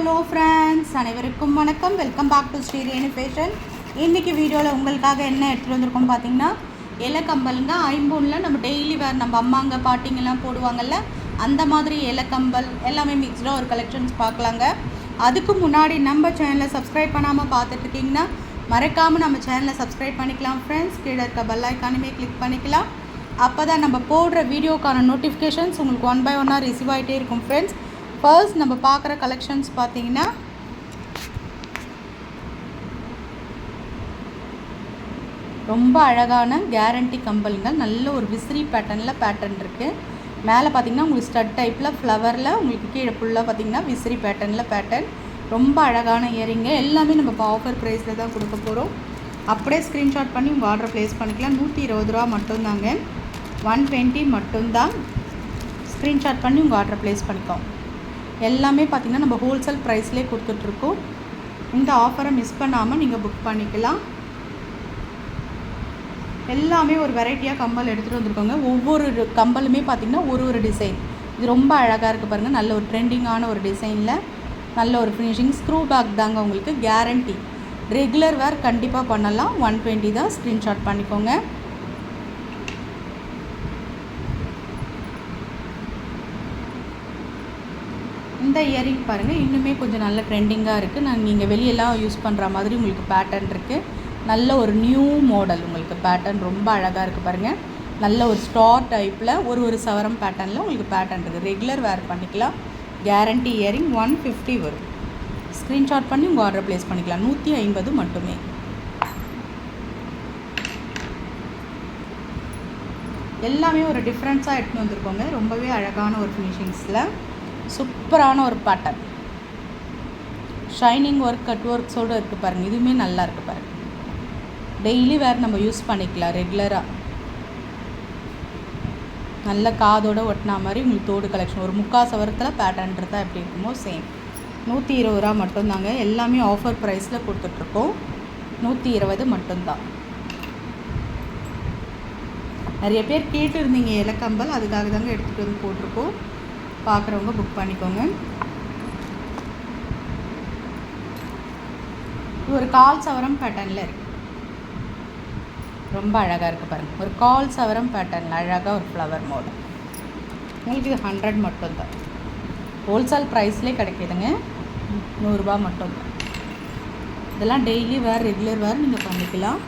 Hello friends அனைவருக்கும் வணக்கம். Welcome back to Srirenu fashion இன்றைக்கி வீடியோவில் உங்களுக்காக என்ன எடுத்துகிட்டு வந்திருக்கோம் பார்த்தீங்கன்னா இலக்கம்பலுங்க ஐம்பூனில் நம்ம டெய்லி வேர் நம்ம அம்மாங்க பாட்டிங்கெல்லாம் போடுவாங்கள்ல அந்த மாதிரி இலக்கம்பல் எல்லாமே மிக்ஸ்டாக ஒரு கலெக்ஷன்ஸ் பார்க்கலாங்க. அதுக்கு முன்னாடி நம்ம சேனலை சப்ஸ்கிரைப் பண்ணாமல் பார்த்துட்ருக்கீங்கன்னா மறக்காமல் நம்ம சேனலை சப்ஸ்கிரைப் பண்ணிக்கலாம் ஃப்ரெண்ட்ஸ் கீழே இருக்க பெல் ஐக்கானுமே கிளிக் பண்ணிக்கலாம். அப்போ தான் நம்ம போடுற வீடியோக்கான நோட்டிஃபிகேஷன்ஸ் உங்களுக்கு ஒன் பை ஒன்னாக ரிசீவ் ஆகிட்டே இருக்கும் ஃப்ரெண்ட்ஸ் பர்ஸ் நம்ம பார்க்குற கலெக்ஷன்ஸ் பார்த்தீங்கன்னா ரொம்ப அழகான கேரண்டி கம்பல்ங்க நல்ல ஒரு விசிறி பேட்டர்னில் பேட்டர்ன் இருக்குது மேலே பார்த்தீங்கன்னா உங்களுக்கு ஸ்டட் டைப்பில் ஃப்ளவரில் உங்களுக்கு கீழே ஃபுல்லாக பார்த்தீங்கன்னா விசிறி பேட்டர்னில் பேட்டர்ன் ரொம்ப அழகான இயரிங்க எல்லாமே நம்ம இப்போ ஆஃபர் ப்ரைஸில் தான் கொடுக்க போகிறோம் அப்படியே ஸ்க்ரீன்ஷாட் பண்ணி உங்கள் ஆர்டர் ப்ளேஸ் பண்ணிக்கலாம். நூற்றி இருபது ரூபா மட்டும்தாங்க. ஒன் டுவெண்ட்டி மட்டும்தான். ஸ்க்ரீன்ஷாட் பண்ணி உங்கள் ஆர்டர் ப்ளேஸ் பண்ணிக்கோங்க எல்லாமே பார்த்திங்கன்னா நம்ம ஹோல்சேல் ப்ரைஸ்லேயே கொடுத்துட்ருக்கோம். இந்த ஆஃபரை மிஸ் பண்ணாமல் நீங்கள் புக் பண்ணிக்கலாம். எல்லாமே ஒரு வெரைட்டியாக கம்பல் எடுத்துகிட்டு வந்திருக்கோங்க. ஒவ்வொரு கம்பலுமே பார்த்திங்கன்னா ஒரு ஒரு டிசைன் இது ரொம்ப அழகாக இருக்குது பாருங்கள் நல்ல ஒரு ட்ரெண்டிங்கான ஒரு டிசைனில் நல்ல ஒரு ஃபினிஷிங் ஸ்க்ரூ பேக் தாங்க உங்களுக்கு கேரண்டி ரெகுலர் வேர் கண்டிப்பாக பண்ணலாம். ஒன் டுவெண்ட்டி தான் ஸ்க்ரீன்ஷாட் பண்ணிக்கோங்க. இந்த இயரிங் பாருங்கள் இன்னுமே கொஞ்சம் நல்ல ட்ரெண்டிங்காக இருக்குது நான் நீங்கள் வெளியெல்லாம் யூஸ் பண்ணுற மாதிரி உங்களுக்கு பேட்டர்ன் இருக்குது நல்ல ஒரு நியூ மாடல் உங்களுக்கு பேட்டர்ன் ரொம்ப அழகாக இருக்குது பாருங்கள் நல்ல ஒரு ஸ்டார் டைப்பில் ஒரு ஒரு சவரம் பேட்டர்னில் உங்களுக்கு பேட்டர்ன் இருக்குது ரெகுலர் வேர் பண்ணிக்கலாம். கேரண்டி இயரிங் ஒன் ஃபிஃப்டி வரும். ஸ்க்ரீன்ஷாட் பண்ணி உங்கள் ஆர்டர் ப்ளேஸ் பண்ணிக்கலாம். நூற்றி ஐம்பது மட்டுமே. எல்லாமே ஒரு டிஃப்ரென்ஸாக எடுத்துன்னு வந்திருக்கோங்க. ரொம்பவே அழகான ஒரு ஃபினிஷிங்ஸில் சூப்பரான ஒரு பேட்டர்ன் ஷைனிங் ஒர்க் கட் ஒர்க்ஸோடு இருக்குது பாருங்கள் இதுவுமே நல்லா இருக்குது பாருங்கள் டெய்லி வேறு நம்ம யூஸ் பண்ணிக்கலாம் ரெகுலராக நல்ல காதோடு ஒட்டினா மாதிரி உங்களுக்கு தோடு கலெக்ஷன் ஒரு முக்கால் சவரத்தில் இருந்தால் எப்படி இருக்குமோ சேம் நூற்றி இருபது ரூபா மட்டும்தாங்க. எல்லாமே ஆஃபர் ப்ரைஸில் கொடுத்துட்ருக்கோம். நூற்றி இருபது மட்டும்தான். நிறைய பேர் கேட்டுருந்தீங்க இலக்கம்பல். அதுக்காக தாங்க எடுத்துகிட்டு வந்து போட்டிருக்கோம். பார்க்குறவங்க புக் பண்ணிக்கோங்க. ஒரு கால் சவரம் பேட்டர்னில் இருக்குது ரொம்ப அழகாக இருக்குது பாருங்கள் ஒரு கால் சவரம் பேட்டர்னில் அழகாக ஒரு ஃப்ளவர் மாடல் உங்களுக்கு இது ஹண்ட்ரட் மட்டும்தான். ஹோல்சேல் ப்ரைஸ்லேயே கிடைக்கிதுங்க. நூறுரூபா மட்டும்தான். இதெல்லாம் டெய்லி வேர் ரெகுலர் வேர் நீங்கள் பண்ணிக்கலாம்.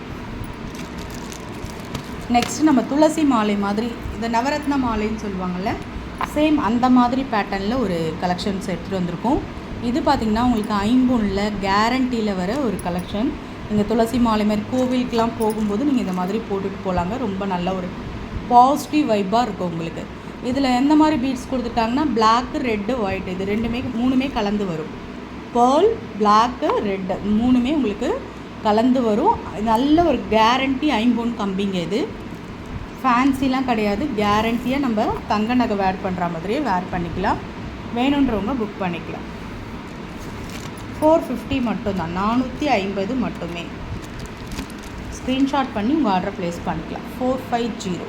நெக்ஸ்ட்டு நம்ம துளசி மாலை மாதிரி இந்த நவரத்ன மாலைன்னு சொல்லுவாங்கள்ல சேம் அந்த மாதிரி பேட்டர்னில் ஒரு கலெக்ஷன்ஸ் எடுத்துகிட்டு வந்திருக்கோம். இது பார்த்திங்கன்னா உங்களுக்கு ஐம்பொனில் கேரண்டியில் வர ஒரு கலெக்ஷன் நீங்கள் துளசி மாலை மாதிரி கோவிலுக்கெலாம் போகும்போது நீங்கள் இந்த மாதிரி போட்டுட்டு போகலாங்க ரொம்ப நல்ல ஒரு பாசிட்டிவ் வைப்பாக இருக்கும் உங்களுக்கு. இதில் எந்த மாதிரி பீட்ஸ் கொடுத்துட்டாங்கன்னா பிளாக்கு ரெட்டு ஒயிட் இது ரெண்டுமே மூணுமே கலந்து வரும். பேர்ல் பிளாக்கு ரெட்டு மூணுமே உங்களுக்கு கலந்து வரும். நல்ல ஒரு கேரண்டி ஐம்பொன் கம்பிங்க இது. ஃபேன்சிலாம் கிடையாது. கேரண்டியாக நம்ம தங்க நகை வேர் பண்ணுற மாதிரியே வேர் பண்ணிக்கலாம். வேணுன்றவங்க புக் பண்ணிக்கலாம். ஃபோர் ஃபிஃப்டி மட்டும்தான். நானூற்றி ஐம்பது மட்டுமே. ஸ்க்ரீன்ஷாட் பண்ணி உங்கள் ஆர்டர் ப்ளேஸ் பண்ணிக்கலாம். ஃபோர் ஃபைவ் ஜீரோ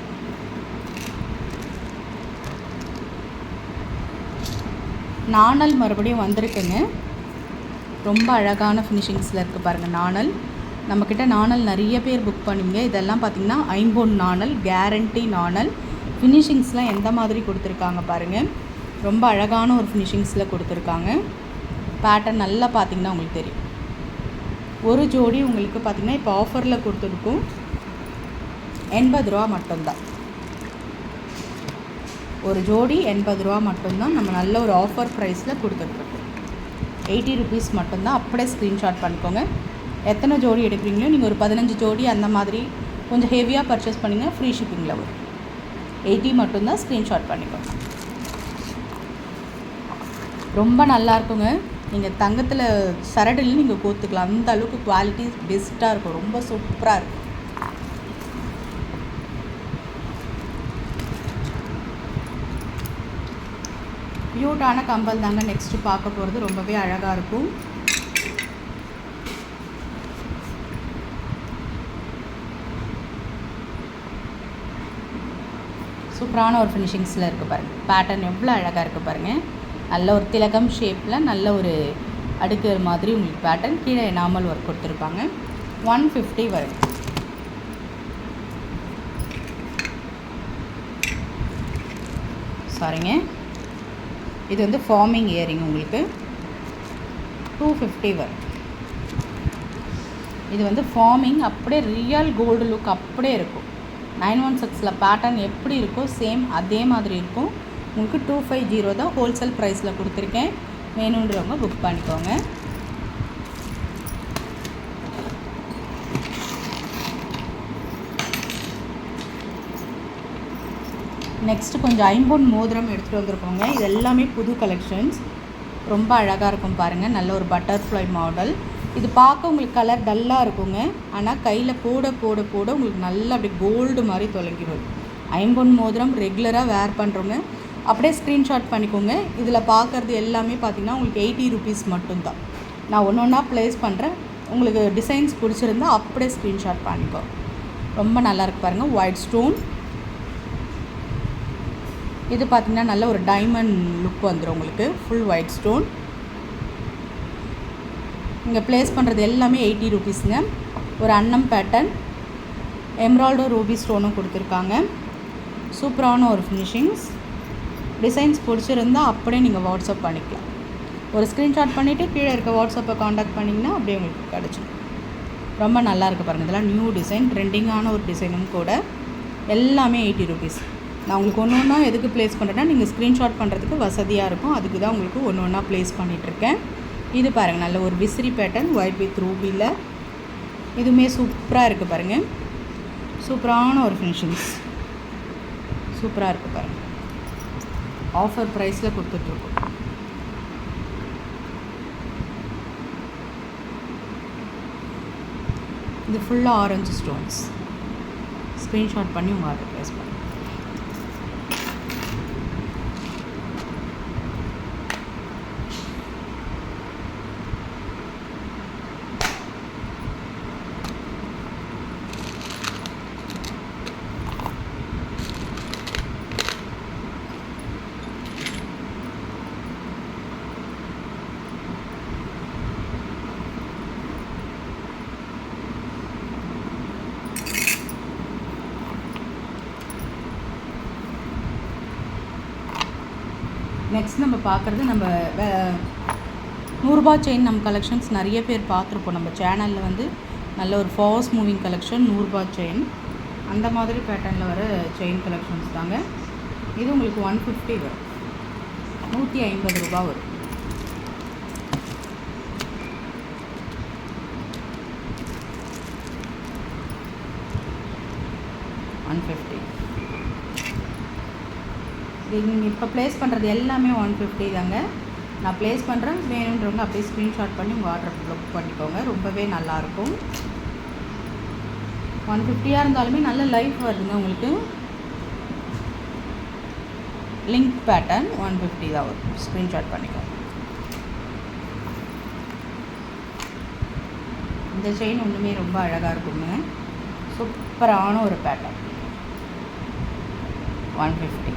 நாணல் மறுபடியும் வந்திருக்குங்க. ரொம்ப அழகான ஃபினிஷிங்ஸில் இருக்குது பாருங்கள் நாணல். நம்மக்கிட்ட நாணல் நிறைய பேர் புக் பண்ணுவீங்க இதெல்லாம் பார்த்திங்கன்னா ஐம்பொன் நாணல் கேரண்டி நாணல். ஃபினிஷிங்ஸ்லாம் எந்த மாதிரி கொடுத்துருக்காங்க பாருங்கள் ரொம்ப அழகான ஒரு ஃபினிஷிங்ஸில் கொடுத்துருக்காங்க. பேட்டர்ன் நல்லா பார்த்திங்கன்னா உங்களுக்கு தெரியும். ஒரு ஜோடி உங்களுக்கு பார்த்திங்கன்னா இப்போ ஆஃபரில் கொடுத்துருக்கும். எண்பது ரூபா மட்டும்தான். ஒரு ஜோடி எண்பது ரூபா மட்டும்தான் நம்ம நல்ல ஒரு ஆஃபர் ப்ரைஸில் கொடுத்துட்ருக்கோம் எயிட்டி ருபீஸ் மட்டும்தான். அப்படியே ஸ்க்ரீன்ஷாட் பண்ணிக்கோங்க. எத்தனை ஜோடி எடுக்கிறீங்களோ நீங்கள் ஒரு பதினஞ்சு ஜோடி அந்த மாதிரி கொஞ்சம் ஹெவியாக பர்ச்சேஸ் பண்ணிங்கன்னா ஃப்ரீ ஷிப்பிங்கில் வரும். எயிட்டி மட்டும்தான் ஸ்க்ரீன்ஷாட் பண்ணிக்கோங்க. ரொம்ப நல்லா இருக்குங்க. நீங்கள் தங்கத்தில் சரடில் நீங்கள் கோத்துக்கலாம். அந்த அளவுக்கு குவாலிட்டி பெஸ்ட்டாக இருக்கும். ரொம்ப சூப்பராக இருக்கும். க்யூட்டான கம்பல் தாங்க நெக்ஸ்ட்டு பார்க்க போகிறது ரொம்பவே அழகாக இருக்கும். சூப்பரான ஒரு ஃபினிஷிங்ஸில் இருக்குது பாருங்கள் பேட்டர்ன் எவ்வளோ அழகாக இருக்குது பாருங்கள் நல்ல ஒரு திலகம் ஷேப்பில் நல்ல ஒரு அடுக்கிற மாதிரி உங்களுக்கு பேட்டர்ன் கீழே எனாமல் ஒர்க் கொடுத்துருப்பாங்க. ஒன் ஃபிஃப்டி வரும். சாரிங்க இது வந்து ஃபார்மிங் இயரிங் உங்களுக்கு. டூ ஃபிஃப்டி வரும். இது வந்து ஃபார்மிங் அப்படியே ரியல் கோல்டு லுக் அப்படியே இருக்கும். நைன் ஒன் சிக்ஸில் பேட்டர்ன் எப்படி இருக்கோ சேம் அதே மாதிரி இருக்கும். உங்களுக்கு டூ ஃபைவ் ஜீரோ தான் ஹோல்சேல் ப்ரைஸில் கொடுத்துருக்கேன். வேணுன்றவங்க புக் பண்ணிக்கோங்க. நெக்ஸ்ட்டு கொஞ்சம் ஐம்பொன் மோதிரம் எடுத்துகிட்டு வந்திருக்கோங்க. இது எல்லாமே புது கலெக்ஷன்ஸ் ரொம்ப அழகாக இருக்கும் பாருங்கள் நல்ல ஒரு பட்டர்ஃப்ளை மாடல் இது பார்க்க உங்களுக்கு கலர் டல்லாக இருக்குங்க. ஆனால் கையில் போட போட போட உங்களுக்கு நல்லா அப்படியே கோல்டு மாதிரி தொலைங்கி வரும் ஐம்பொன் மோதிரம் ரெகுலராக வேர் பண்ணுறோங்க அப்படியே ஸ்க்ரீன்ஷாட் பண்ணிக்கோங்க. இதில் பார்க்குறது எல்லாமே பார்த்திங்கன்னா உங்களுக்கு எயிட்டி ருபீஸ் மட்டும்தான். நான் ஒன்று ஒன்றா ப்ளேஸ் பண்ணுறேன் உங்களுக்கு டிசைன்ஸ் பிடிச்சிருந்தா அப்படியே ஸ்க்ரீன்ஷாட் பண்ணிக்கோ. ரொம்ப நல்லாயிருக்கு பாருங்கள் ஒயிட் ஸ்டோன் இது பார்த்திங்கன்னா நல்ல ஒரு டைமண்ட் லுக் வந்துடும் உங்களுக்கு. ஃபுல் ஒயிட் ஸ்டோன் இங்கே ப்ளேஸ் பண்ணுறது எல்லாமே எயிட்டி ருபீஸுங்க ஒரு அன்னம் பேட்டர்ன் எம்ராய்டோ ரூபி ஸ்டோனும் கொடுத்துருக்காங்க. சூப்பரான ஒரு ஃபினிஷிங்ஸ் டிசைன்ஸ் பிடிச்சிருந்தா அப்படியே நீங்கள் வாட்ஸ்அப் பண்ணிக்கலாம். ஒரு ஸ்க்ரீன்ஷாட் பண்ணிவிட்டு கீழே இருக்க வாட்ஸ்அப்பை காண்டாக்ட் பண்ணிங்கன்னா அப்படியே உங்களுக்கு கிடச்சிடும் ரொம்ப நல்லா இருக்குது பாருங்கள் இதெல்லாம் நியூ டிசைன் ட்ரெண்டிங்கான ஒரு டிசைனும் கூட எல்லாமே எயிட்டி ருபீஸ் நான் உங்களுக்கு ஒன்று ஒன்றா எதுக்கு ப்ளேஸ் பண்ணுறேன்னா நீங்கள் ஸ்க்ரீன்ஷாட் பண்ணுறதுக்கு வசதியாக இருக்கும். அதுக்கு தான் உங்களுக்கு ஒன்று ஒன்றா ப்ளேஸ் பண்ணிகிட்ருக்கேன் இது பாருங்கள் நல்ல ஒரு விசிறி பேட்டர்ன் ஒயிட் வித் ரூபியில் இதுவுமே சூப்பராக இருக்குது பாருங்கள் சூப்பரான ஒரு ஃபினிஷிங்ஸ் சூப்பராக இருக்குது பாருங்கள் ஆஃபர் ப்ரைஸில் கொடுத்துட்ருக்கோம். இது ஃபுல்லாக ஆரஞ்சு ஸ்டோன்ஸ் ஸ்க்ரீன்ஷாட் பண்ணி உங்கள் ஆர்டர் ப்ளேஸ் பண்ணுங்கள் நெக்ஸ்ட் நம்ம பார்க்குறது நம்ம வே- நூறுரூபா செயின் நம்ம கலெக்ஷன்ஸ் நிறைய பேர் பார்த்துருப்போம். நம்ம சேனலில் வந்து நல்ல ஒரு ஃபாஸ்ட் மூவிங் கலெக்ஷன் நூறுரூபா செயின் அந்த மாதிரி பேட்டர்னில் வர செயின் கலெக்ஷன்ஸ் தாங்க. இது உங்களுக்கு ஒன் ஃபிஃப்டி வரும். நூற்றி ஐம்பது ரூபா வரும். ஒன் ஃபிஃப்டி நீங்கள் இப்போ ப்ளேஸ் பண்ணுறது எல்லாமே ஒன் ஃபிஃப்டி தாங்க. நான் ப்ளேஸ் பண்ணுறேன் வேணுன்றவங்க அப்படியே ஸ்க்ரீன்ஷாட் பண்ணி உங்கள் ஆர்டர் புக் பண்ணிக்கோங்க. ரொம்பவே நல்லாயிருக்கும் ஒன் ஃபிஃப்டியாக இருந்தாலுமே நல்ல லைஃப் வருதுங்க உங்களுக்கு. லிங்க் பேட்டர்ன் ஒன் ஃபிஃப்டி தான் வரும். ஸ்க்ரீன்ஷாட் பண்ணிக்கோங்க. இந்த செயின் ஒன்றுமே ரொம்ப அழகாக இருக்குங்க. சூப்பரான ஒரு பேட்டர்ன் ஒன் ஃபிஃப்டி